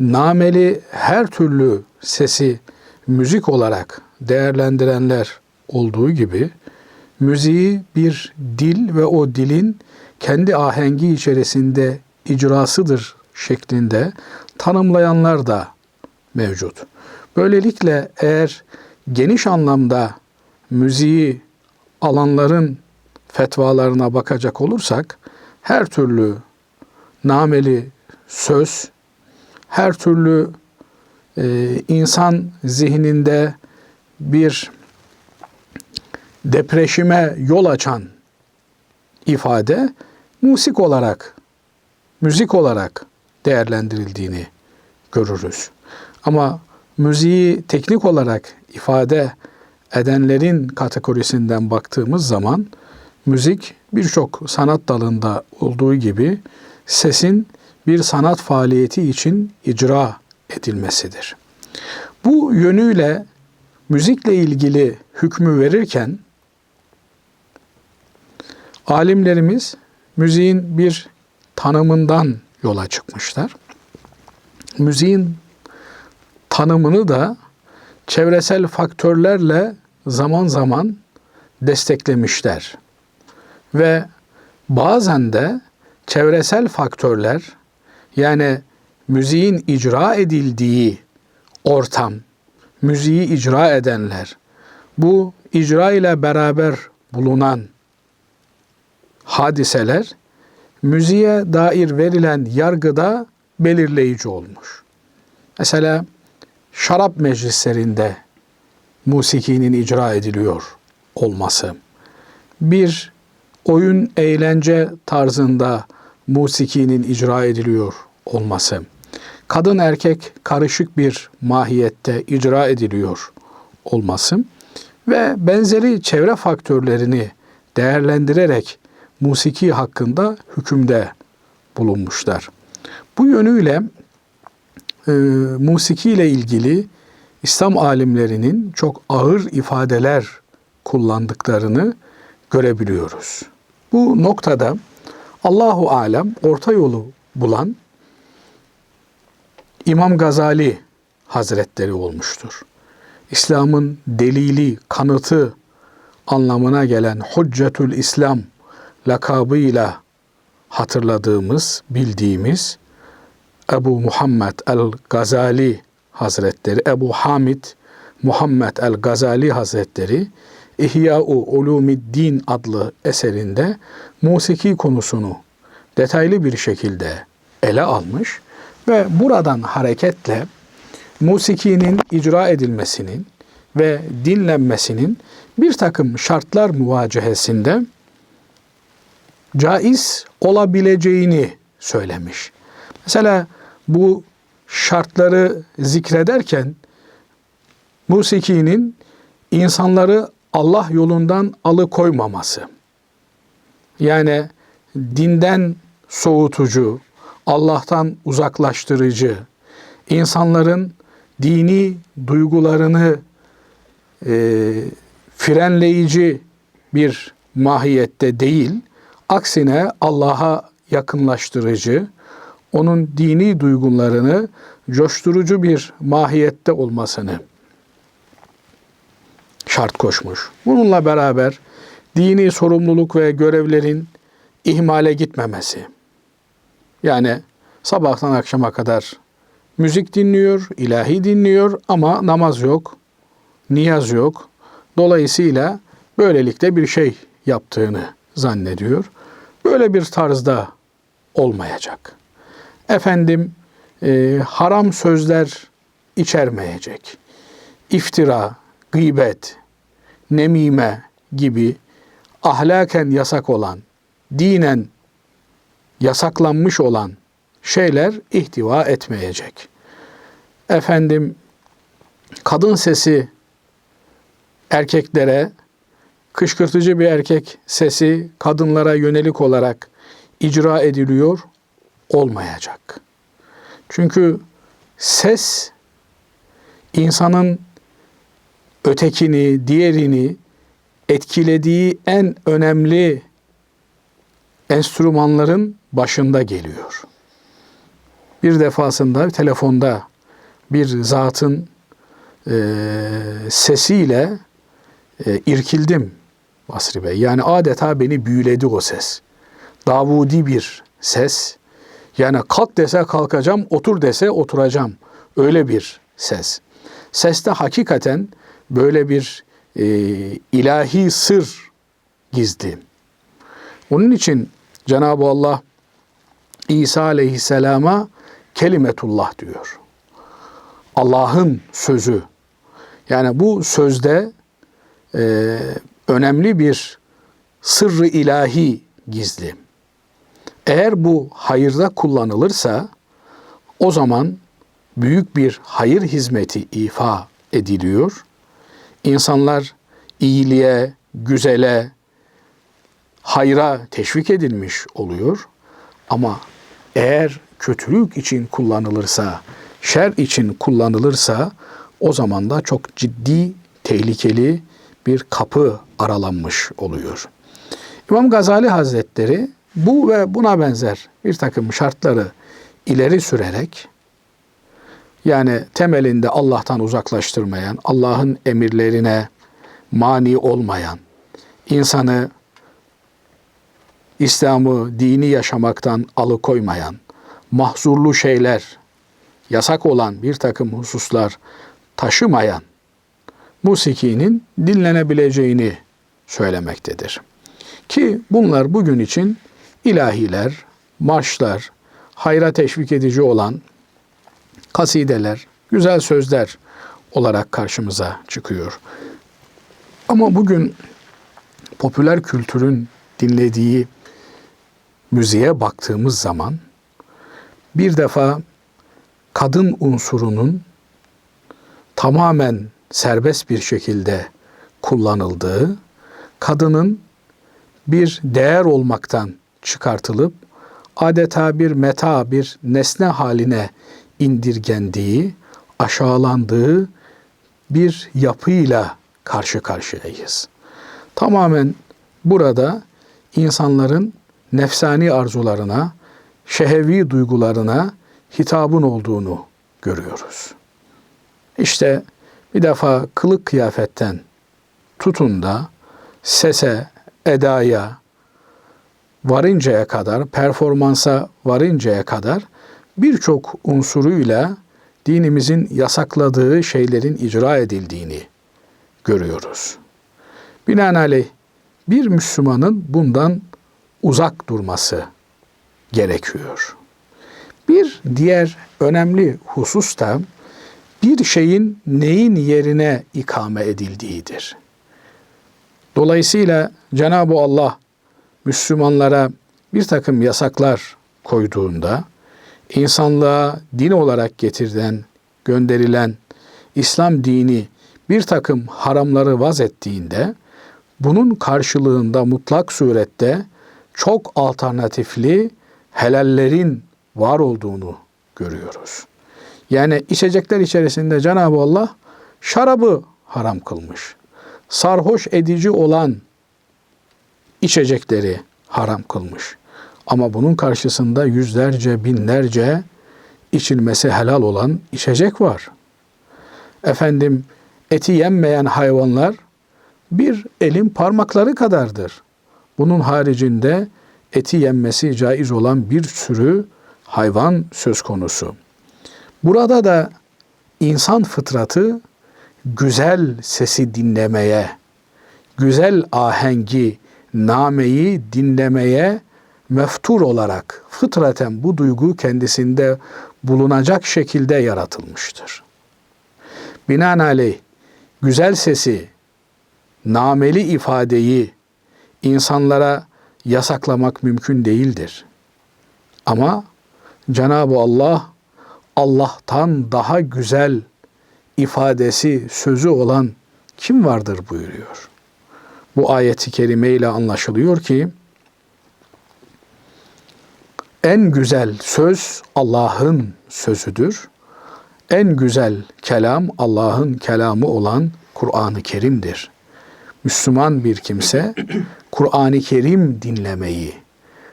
nameli her türlü sesi müzik olarak değerlendirenler olduğu gibi müziği bir dil ve o dilin kendi ahengi içerisinde icrasıdır şeklinde tanımlayanlar da mevcut. Böylelikle eğer geniş anlamda müziği alanların fetvalarına bakacak olursak her türlü nameli söz, her türlü e, insan zihninde bir depreşime yol açan ifade musik olarak, müzik olarak değerlendirildiğini görürüz. Ama müziği teknik olarak ifade edenlerin kategorisinden baktığımız zaman müzik birçok sanat dalında olduğu gibi sesin bir sanat faaliyeti için icra edilmesidir. Bu yönüyle müzikle ilgili hükmü verirken alimlerimiz müziğin bir tanımından yola çıkmışlar. Müziğin tanımını da çevresel faktörlerle zaman zaman desteklemişler. Ve bazen de çevresel faktörler yani müziğin icra edildiği ortam, müziği icra edenler, bu icra ile beraber bulunan hadiseler müziğe dair verilen yargıda belirleyici olmuş. Mesela şarap meclislerinde musikinin icra ediliyor olması, bir oyun eğlence tarzında musikinin icra ediliyor olması, kadın erkek karışık bir mahiyette icra ediliyor olması ve benzeri çevre faktörlerini değerlendirerek musiki hakkında hükümde bulunmuşlar. Bu yönüyle e, musiki ile ilgili İslam alimlerinin çok ağır ifadeler kullandıklarını görebiliyoruz. Bu noktada Allahu alem orta yolu bulan İmam Gazali Hazretleri olmuştur. İslam'ın delili, kanıtı anlamına gelen Hüccetül İslam lakabıyla hatırladığımız, bildiğimiz Ebu Muhammed el-Gazali Hazretleri, Ebu Hamid Muhammed el-Gazali Hazretleri İhya-u Ulumiddin adlı eserinde musiki konusunu detaylı bir şekilde ele almış ve buradan hareketle musikinin icra edilmesinin ve dinlenmesinin bir takım şartlar muvacehesinde caiz olabileceğini söylemiş. Mesela bu şartları zikrederken musikinin insanları Allah yolundan alıkoymaması. Yani dinden soğutucu, Allah'tan uzaklaştırıcı, insanların dini duygularını e, frenleyici bir mahiyette değil, aksine Allah'a yakınlaştırıcı, onun dini duygularını coşturucu bir mahiyette olmasını şart koşmuş. Bununla beraber dini sorumluluk ve görevlerin ihmale gitmemesi. Yani sabahtan akşama kadar müzik dinliyor, ilahi dinliyor ama namaz yok, niyaz yok. Dolayısıyla böylelikle bir şey yaptığını zannediyor. Böyle bir tarzda olmayacak. Efendim e, haram sözler içermeyecek. İftira, gıybet, nemime gibi ahlaken yasak olan, dinen yasaklanmış olan şeyler ihtiva etmeyecek. Efendim kadın sesi erkeklere kışkırtıcı bir erkek sesi kadınlara yönelik olarak icra ediliyor olmayacak. Çünkü ses insanın ötekini, diğerini etkilediği en önemli enstrümanların başında geliyor. Bir defasında telefonda bir zatın e, sesiyle e, irkildim Basri Bey. Yani adeta beni büyüledi o ses. Davudi bir ses. Yani kalk dese kalkacağım, otur dese oturacağım. Öyle bir ses. Seste hakikaten böyle bir e, ilahi sır gizli. Onun için Cenab-ı Allah İsa aleyhisselama kelimetullah diyor. Allah'ın sözü. Yani bu sözde e, önemli bir sırrı ilahi gizli. Eğer bu hayırda kullanılırsa o zaman büyük bir hayır hizmeti ifa ediliyor. İnsanlar iyiliğe, güzele, hayra teşvik edilmiş oluyor. Ama eğer kötülük için kullanılırsa, şer için kullanılırsa o zaman da çok ciddi, tehlikeli bir kapı aralanmış oluyor. İmam Gazali Hazretleri bu ve buna benzer bir takım şartları ileri sürerek yani temelinde Allah'tan uzaklaştırmayan, Allah'ın emirlerine mani olmayan, insanı İslam'ı dini yaşamaktan alıkoymayan, mahzurlu şeyler, yasak olan bir takım hususlar taşımayan musikinin dinlenebileceğini söylemektedir. Ki bunlar bugün için ilahiler, marşlar, hayra teşvik edici olan kasideler, güzel sözler olarak karşımıza çıkıyor. Ama bugün popüler kültürün dinlediği müziğe baktığımız zaman bir defa kadın unsurunun tamamen serbest bir şekilde kullanıldığı, kadının bir değer olmaktan çıkartılıp adeta bir meta, bir nesne haline indirgendiği, aşağılandığı bir yapıyla karşı karşıyayız. Tamamen burada insanların nefsani arzularına, şehevi duygularına hitabın olduğunu görüyoruz. İşte bir defa kılık kıyafetten tutun da sese, edaya varıncaya kadar, performansa varıncaya kadar birçok unsuruyla dinimizin yasakladığı şeylerin icra edildiğini görüyoruz. Binaenaleyh bir Müslümanın bundan uzak durması gerekiyor. Bir diğer önemli husus da bir şeyin neyin yerine ikame edildiğidir. Dolayısıyla Cenab-ı Allah Müslümanlara bir takım yasaklar koyduğunda insanlığa din olarak getirilen, gönderilen İslam dini bir takım haramları vaz ettiğinde bunun karşılığında mutlak surette çok alternatifli helallerin var olduğunu görüyoruz. Yani içecekler içerisinde Cenab-ı Allah şarabı haram kılmış. Sarhoş edici olan içecekleri haram kılmış. Ama bunun karşısında yüzlerce, binlerce içilmesi helal olan içecek var. Efendim eti yenmeyen hayvanlar bir elin parmakları kadardır. Bunun haricinde eti yenmesi caiz olan bir sürü hayvan söz konusu. Burada da insan fıtratı güzel sesi dinlemeye, güzel ahengi, nameyi dinlemeye meftur olarak fıtraten bu duygu kendisinde bulunacak şekilde yaratılmıştır. Binaenaleyh güzel sesi, nameli ifadeyi insanlara yasaklamak mümkün değildir. Ama Cenab-ı Allah Allah'tan daha güzel ifadesi, sözü olan kim vardır buyuruyor. Bu ayeti kerime ile anlaşılıyor ki en güzel söz Allah'ın sözüdür. En güzel kelam Allah'ın kelamı olan Kur'an-ı Kerim'dir. Müslüman bir kimse Kur'an-ı Kerim dinlemeyi,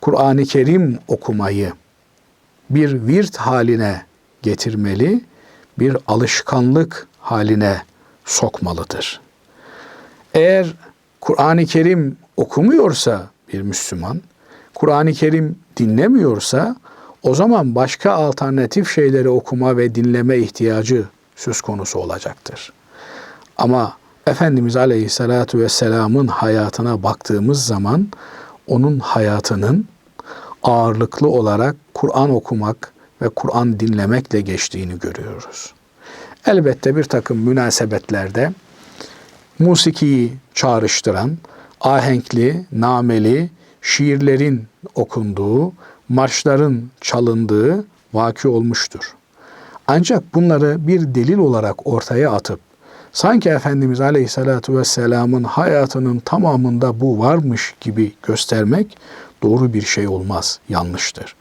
Kur'an-ı Kerim okumayı bir virt haline getirmeli, bir alışkanlık haline sokmalıdır. Eğer Kur'an-ı Kerim okumuyorsa bir Müslüman, Kur'an-ı Kerim dinlemiyorsa o zaman başka alternatif şeyleri okuma ve dinleme ihtiyacı söz konusu olacaktır. Ama Efendimiz Aleyhisselatü Vesselam'ın hayatına baktığımız zaman onun hayatının ağırlıklı olarak Kur'an okumak ve Kur'an dinlemekle geçtiğini görüyoruz. Elbette bir takım münasebetlerde musikiyi çağrıştıran, ahenkli, nameli, şiirlerin okunduğu, marşların çalındığı vaki olmuştur. Ancak bunları bir delil olarak ortaya atıp sanki Efendimiz Aleyhisselatü Vesselam'ın hayatının tamamında bu varmış gibi göstermek doğru bir şey olmaz, yanlıştır.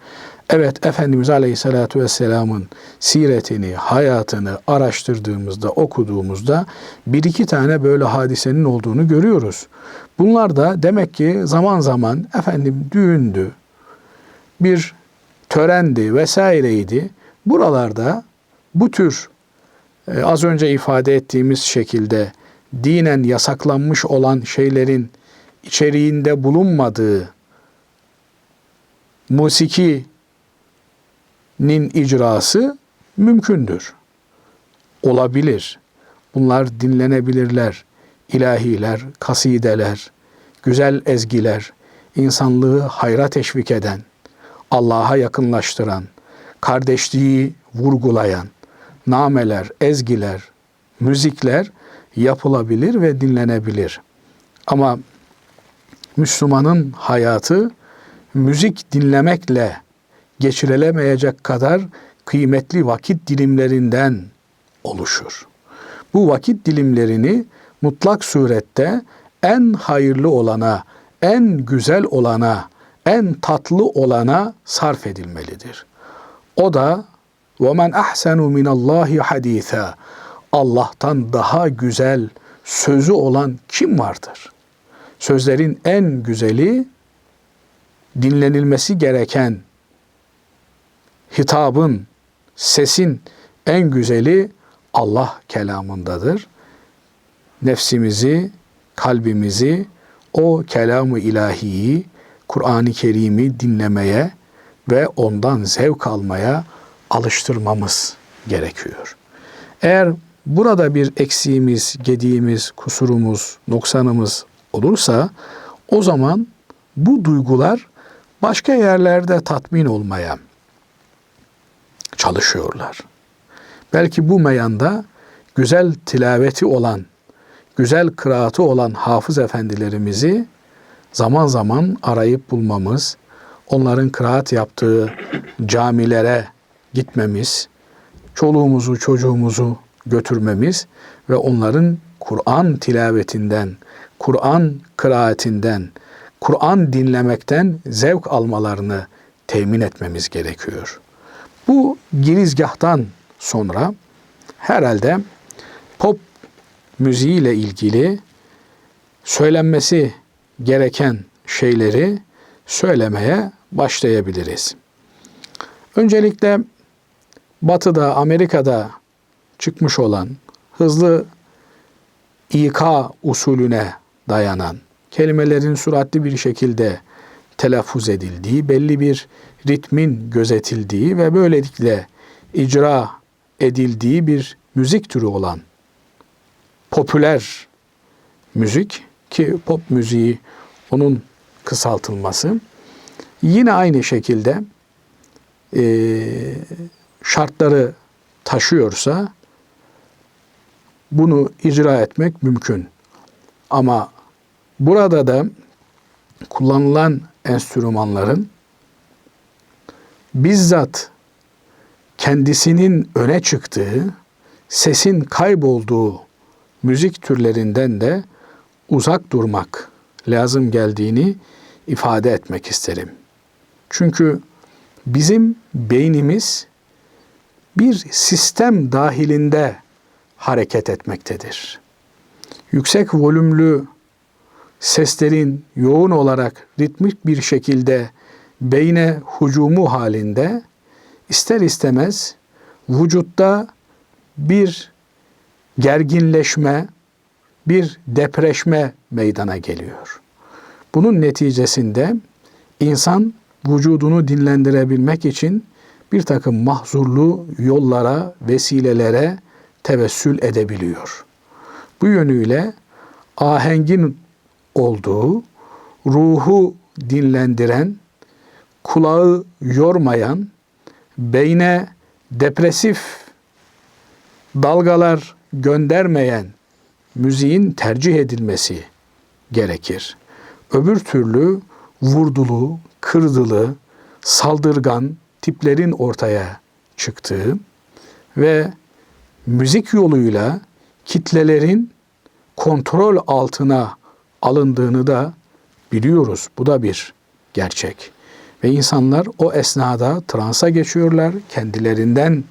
Evet Efendimiz Aleyhisselatü Vesselam'ın siretini, hayatını araştırdığımızda, okuduğumuzda bir iki tane böyle hadisenin olduğunu görüyoruz. Bunlar da demek ki zaman zaman efendim düğündü, bir törendi vesaireydi. Buralarda bu tür e, az önce ifade ettiğimiz şekilde dinen yasaklanmış olan şeylerin içeriğinde bulunmadığı musikinin icrası mümkündür. Olabilir. Bunlar dinlenebilirler. İlahiler, kasideler, güzel ezgiler, insanlığı hayra teşvik eden, Allah'a yakınlaştıran, kardeşliği vurgulayan nameler, ezgiler, müzikler yapılabilir ve dinlenebilir. Ama Müslümanın hayatı müzik dinlemekle geçirilemeyecek kadar kıymetli vakit dilimlerinden oluşur. Bu vakit dilimlerini mutlak surette en hayırlı olana, en güzel olana, en tatlı olana sarf edilmelidir. O da وَمَنْ أَحْسَنُ مِنَ اللّٰهِ حَد۪يثًا Allah'tan daha güzel sözü olan kim vardır? Sözlerin en güzeli dinlenilmesi gereken hitabın, sesin en güzeli Allah kelamındadır. Nefsimizi, kalbimizi o kelamı ilahiyi, Kur'an-ı Kerim'i dinlemeye ve ondan zevk almaya alıştırmamız gerekiyor. Eğer burada bir eksiğimiz, gediğimiz, kusurumuz, noksanımız olursa o zaman bu duygular başka yerlerde tatmin olmaya çalışıyorlar. Belki bu meyanda güzel tilaveti olan, güzel kıraatı olan hafız efendilerimizi zaman zaman arayıp bulmamız, onların kıraat yaptığı camilere gitmemiz, çoluğumuzu çocuğumuzu götürmemiz ve onların Kur'an tilavetinden, Kur'an kıraatinden, Kur'an dinlemekten zevk almalarını temin etmemiz gerekiyor. Bu girizgahtan sonra herhalde pop müziğiyle ilgili söylenmesi gereken şeyleri söylemeye başlayabiliriz. Öncelikle Batı'da, Amerika'da çıkmış olan hızlı İK usulüne dayanan kelimelerin süratli bir şekilde telaffuz edildiği, belli bir ritmin gözetildiği ve böylelikle icra edildiği bir müzik türü olan popüler müzik ki pop müziği onun kısaltılması yine aynı şekilde e, şartları taşıyorsa bunu icra etmek mümkün. Ama burada da kullanılan enstrümanların bizzat kendisinin öne çıktığı, sesin kaybolduğu müzik türlerinden de uzak durmak lazım geldiğini ifade etmek isterim. Çünkü bizim beynimiz bir sistem dahilinde hareket etmektedir. Yüksek volümlü seslerin yoğun olarak ritmik bir şekilde beyne hucumu halinde ister istemez vücutta bir gerginleşme, bir depreşme meydana geliyor. Bunun neticesinde insan vücudunu dinlendirebilmek için bir takım mahzurlu yollara, vesilelere tevessül edebiliyor. Bu yönüyle ahengin olduğu, ruhu dinlendiren, kulağı yormayan, beyne depresif dalgalar göndermeyen müziğin tercih edilmesi gerekir. Öbür türlü vurdulu, kırdılı, saldırgan tiplerin ortaya çıktığı ve müzik yoluyla kitlelerin kontrol altına alındığını da biliyoruz. Bu da bir gerçek. Ve insanlar o esnada transa geçiyorlar, kendilerinden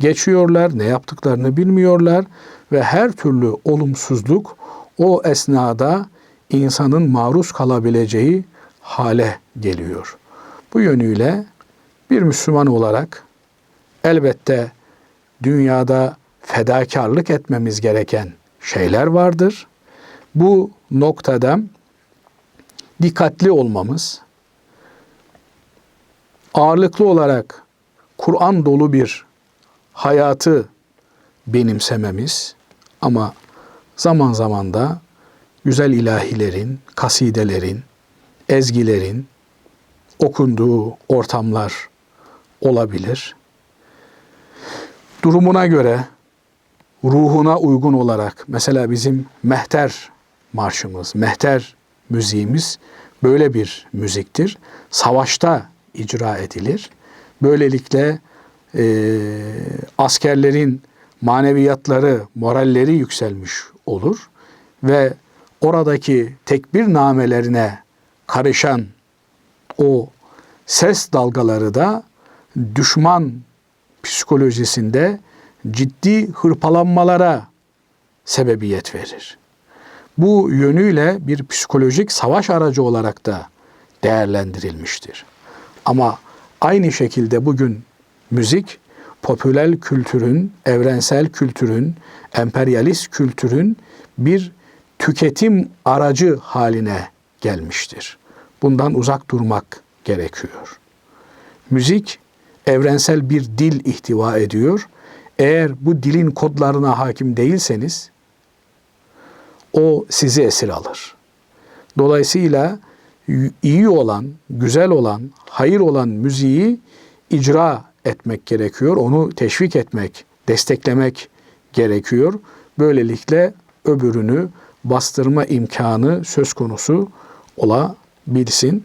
geçiyorlar, ne yaptıklarını bilmiyorlar ve her türlü olumsuzluk o esnada insanın maruz kalabileceği hale geliyor. Bu yönüyle bir Müslüman olarak elbette dünyada fedakarlık etmemiz gereken şeyler vardır. Bu noktada dikkatli olmamız, ağırlıklı olarak Kur'an dolu bir hayatı benimsememiz ama zaman zaman da güzel ilahilerin, kasidelerin, ezgilerin okunduğu ortamlar olabilir. Durumuna göre ruhuna uygun olarak mesela bizim mehter marşımız, mehter müziğimiz böyle bir müziktir. Savaşta icra edilir. Böylelikle e, askerlerin maneviyatları, moralleri yükselmiş olur ve oradaki tekbir namelerine karışan o ses dalgaları da düşman psikolojisinde ciddi hırpalanmalara sebebiyet verir. Bu yönüyle bir psikolojik savaş aracı olarak da değerlendirilmiştir. Ama aynı şekilde bugün müzik popüler kültürün, evrensel kültürün, emperyalist kültürün bir tüketim aracı haline gelmiştir. Bundan uzak durmak gerekiyor. Müzik evrensel bir dil ihtiva ediyor. Eğer bu dilin kodlarına hakim değilseniz o sizi esir alır. Dolayısıyla iyi olan, güzel olan, hayır olan müziği icra etmek gerekiyor. Onu teşvik etmek, desteklemek gerekiyor. Böylelikle öbürünü bastırma imkanı söz konusu olabilsin.